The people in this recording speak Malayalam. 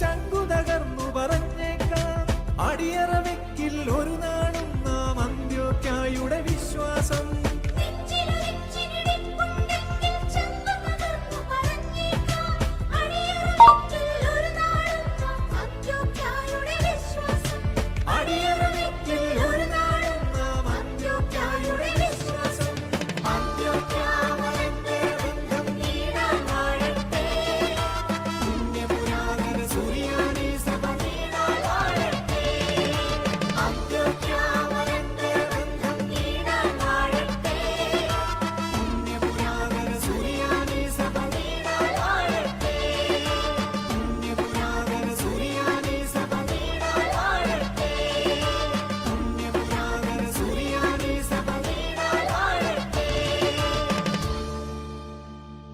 ചങ്കു തകർന്നു പറഞ്ഞേക്കാം. അടിയറവെക്കിൽ ഒരു നാളും നാം അന്ത്യോക്കായുടെ വിശ്വാസം